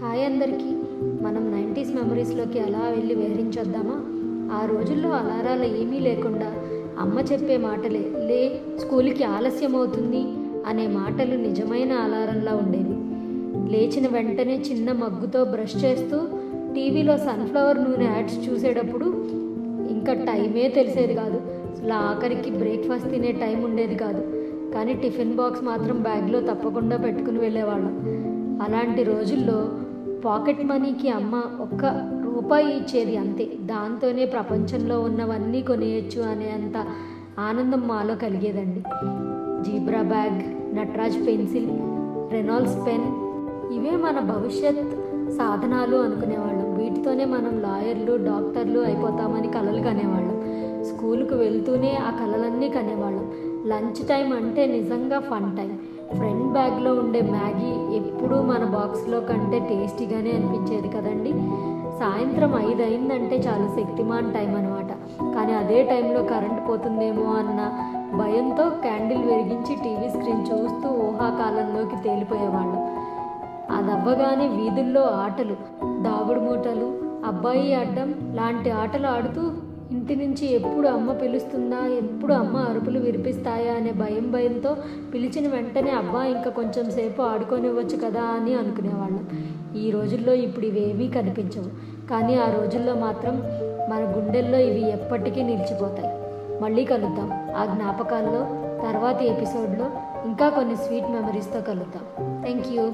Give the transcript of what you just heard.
Hi అందరికీ. మనం nineties మెమరీస్లోకి అలా వెళ్ళి విహరించొద్దామా? ఆ రోజుల్లో అలారాలు ఏమీ లేకుండా అమ్మ చెప్పే మాటలే లే స్కూల్కి ఆలస్యం అవుతుంది అనే మాటలు నిజమైన అలారంలా ఉండేవి. లేచిన వెంటనే చిన్న మగ్గుతో బ్రష్ చేస్తూ టీవీలో సన్ఫ్లవర్ నూనె యాడ్స్ చూసేటప్పుడు ఇంకా టైమే తెలిసేది కాదు. అసలు ఆఖరికి బ్రేక్ఫాస్ట్ తినే టైం ఉండేది కాదు. కానీ టిఫిన్ బాక్స్ మాత్రం బ్యాగ్లో తప్పకుండా పెట్టుకుని వెళ్ళేవాళ్ళం. అలాంటి రోజుల్లో పాకెట్ మనీకి అమ్మ ఒక్క రూపాయి ఇచ్చేది అంతే. దాంతోనే ప్రపంచంలో ఉన్నవన్నీ కొనేయచ్చు అనే అంత ఆనందం మాలో కలిగేదండి. Zebra bag Nataraj pencil Reynolds pen ఇవే మన భవిష్యత్ సాధనాలు అనుకునేవాళ్ళం. వీటితోనే మనం లాయర్లు డాక్టర్లు అయిపోతామని కలలు కనేవాళ్ళం. స్కూల్కు వెళ్తూనే ఆ కలలన్నీ కనేవాళ్ళం. లంచ్ టైం అంటే నిజంగా ఫన్ టైం. ఫ్రంట్ బ్యాగ్లో ఉండే మ్యాగీ ఎప్పుడూ మన బాక్స్లో కంటే టేస్టీగానే అనిపించేది కదండి. సాయంత్రం ఐదు అయిందంటే చాలు శక్తిమాన్ టైం అనమాట కానీ అదే టైంలో కరెంట్ పోతుందేమో అన్న భయంతో క్యాండిల్ వెలిగించి టీవీ స్క్రీన్ చూస్తూ ఊహాకాలంలోకి తేలిపోయేవాళ్ళం. అది అవ్వగానే వీధుల్లో ఆటలు దాగుడు మూటలు అబ్బాయి అడ్డం లాంటి ఆటలు ఆడుతూ ఇంటి నుంచి ఎప్పుడు అమ్మ పిలుస్తుందా ఎప్పుడు అమ్మ అరుపులు వినిపిస్తాయా అనే భయం భయంతో పిలిచిన వెంటనే అబ్బా ఇంకా కొంచెం సేపు ఆడుకొనివ్వచ్చు కదా అని అనుకునేవాళ్ళం. ఈ రోజుల్లో ఇప్పుడు ఇవేమీ కనిపించవు. కానీ ఆ రోజుల్లో మాత్రం మన గుండెల్లో ఇవి ఎప్పటికీ నిలిచిపోతాయి. మళ్ళీ కలుద్దాం. ఆ జ్ఞాపకాల్లో తర్వాతి ఎపిసోడ్లో ఇంకా కొన్ని స్వీట్ మెమరీస్తో కలుద్దాం. Thank you.